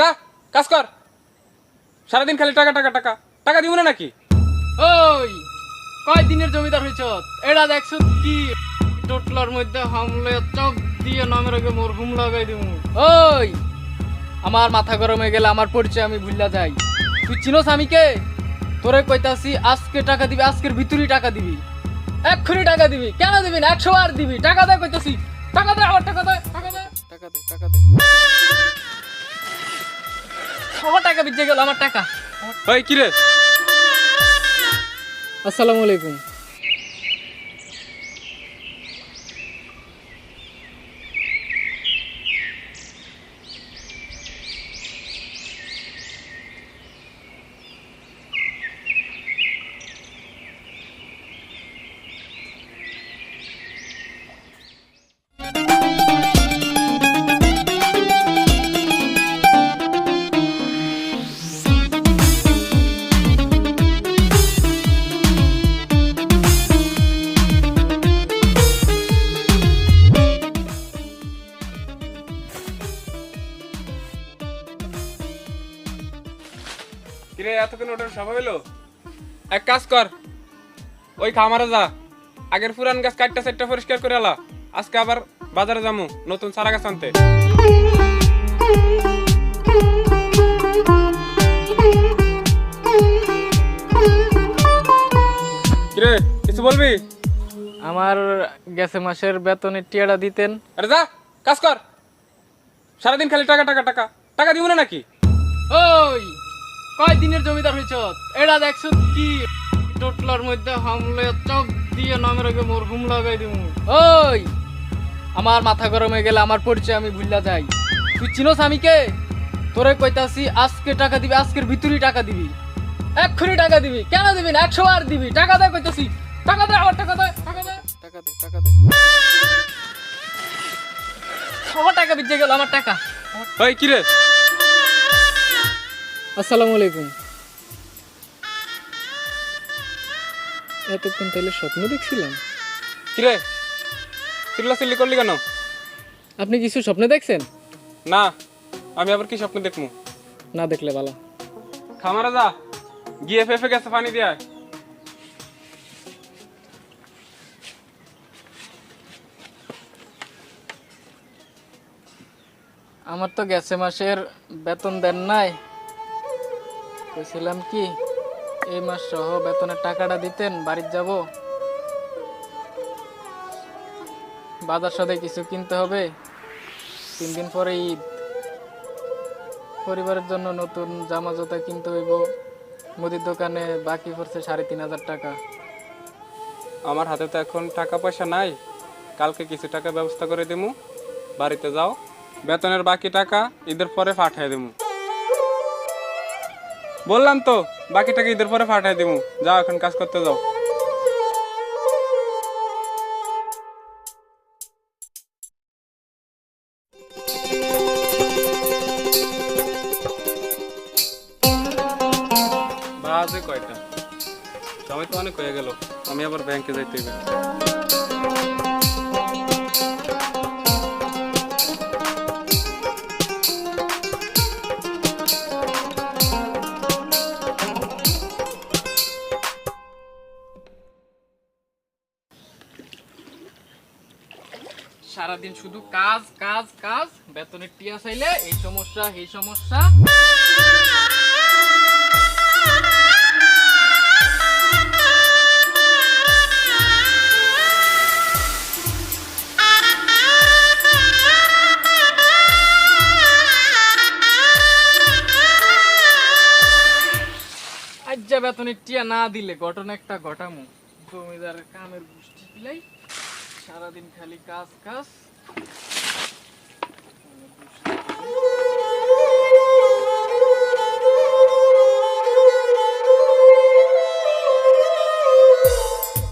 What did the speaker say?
যা কাজ কর। সারাদিন খালি টাকা টাকা টাকা। টাকা দিব না নাকি? ওই কয় দিনের জমিদার হইছ? এটা দেখছ কি? টোটলার মধ্যে হামলে চক দিয়ে নামের আগে মরহুম লাগাই দিমু। ওই আমার মাথা গরম হয়ে গেলে আমার পরিচয় আমি ভুললা যাই। তুই চিনোস আমি কে? তোরে কইতাছি আজকে টাকা দিবি আজকের ভিতরই টাকা দিবি। এক্ষুনি টাকা দিবি। কেন দিবি না? একশো বার দিবি। টাকা দে কইতাছি। টাকা দে আমার টাকা দে টাকা দে। টাকা দে টাকা দে। আমার টাকা বিজে গেল আমার টাকা। ভাই কিরে আসসালামু আলাইকুম। এতক্ষণ ওটার এক কাজ কর ওই খামারে যা আগের পুরান গাছ কাটটা সেটটা পরিষ্কার করে আলা আজকে আবার বাজারে যামু নতুন সারা গাছ আনতে। কিরে কিছু বলবি? আমার গেছে মাসের বেতনের টিয়াটা দিতেন। আরে যা কাজ কর। সারাদিন খালি টাকা টাকা টাকা। টাকা দিব না নাকি? ওই! কয় দিনের জমিদার হইছ এটা দেখছ কি? টোটলার মধ্যে হামলে চক দিয়ে নামের আগে মরহুম লাগাই দিমু। ওই! আমার মাথা গরম হয়ে গেলে আমার পরিচয় আমি ভুললা যাই। তুই চিনোস আমি কে? তোরে কইতাছি, আজকে টাকা দিবি, আজকের ভিতরই টাকা দিবি। এক্ষুনি টাকা দিবি। কেন দিবি না? একশো বার দিবি। টাকা দে কইতাছি। টাকা দে আমার, টাকা দে টাকা দে টাকা দে টাকা দে। আমার টাকা বিজে গেল, আমার টাকা। ওই কিরে আসসালামু আলাইকুম। এতক্ষণ তাহলে স্বপ্ন দেখছিলাম। কিরে? চিল্লা চিল্লি করলি কেন? আপনি কিছু স্বপ্ন দেখছেন? না আমি আবার কি স্বপ্ন দেখমু? না দেখলে ভালো। খামারা যা গিয়ে ফেফে গেছে পানি দিয়ে। আয়। আমার তো গেছে মাসের বেতন দেন নাই। বলছিলাম কি, এই মাস সহ বেতনের টাকাটা দিতেন, বাড়ির যাব। বাজার সাথে কিছু কিনতে হবে। তিন দিন পরে ঈদ। পরিবারের জন্য নতুন জামা জুতা কিনতে হইব। মুদির দোকানে বাকি পড়ছে সাড়ে তিন হাজার টাকা। আমার হাতে তো এখন টাকা পয়সা নাই। কালকে কিছু টাকা ব্যবস্থা করে দিমু। বাড়িতে যাও। বেতনের বাকি টাকা ঈদের পরে পাঠিয়ে দিমু। বললাম তো বাকি টাকা ঈদের পরে পাঠাই দিমু। যাও, এখন কাজ করতে যাও। বাজে কয়টা? সময় তো অনেক হয়ে গেল, আমি আবার ব্যাংকে যাইতে সারাদিন শুধু কাজ কাজ কাজ, বেতনের টিয়া চাইলে এই সমস্যা এই সমস্যা। বেতনের টিয়া না দিলে ঘটনা একটা ঘটামু। জমিদারের কামের গোষ্ঠী পিলাই সারাদিন খালি কাজ কাজ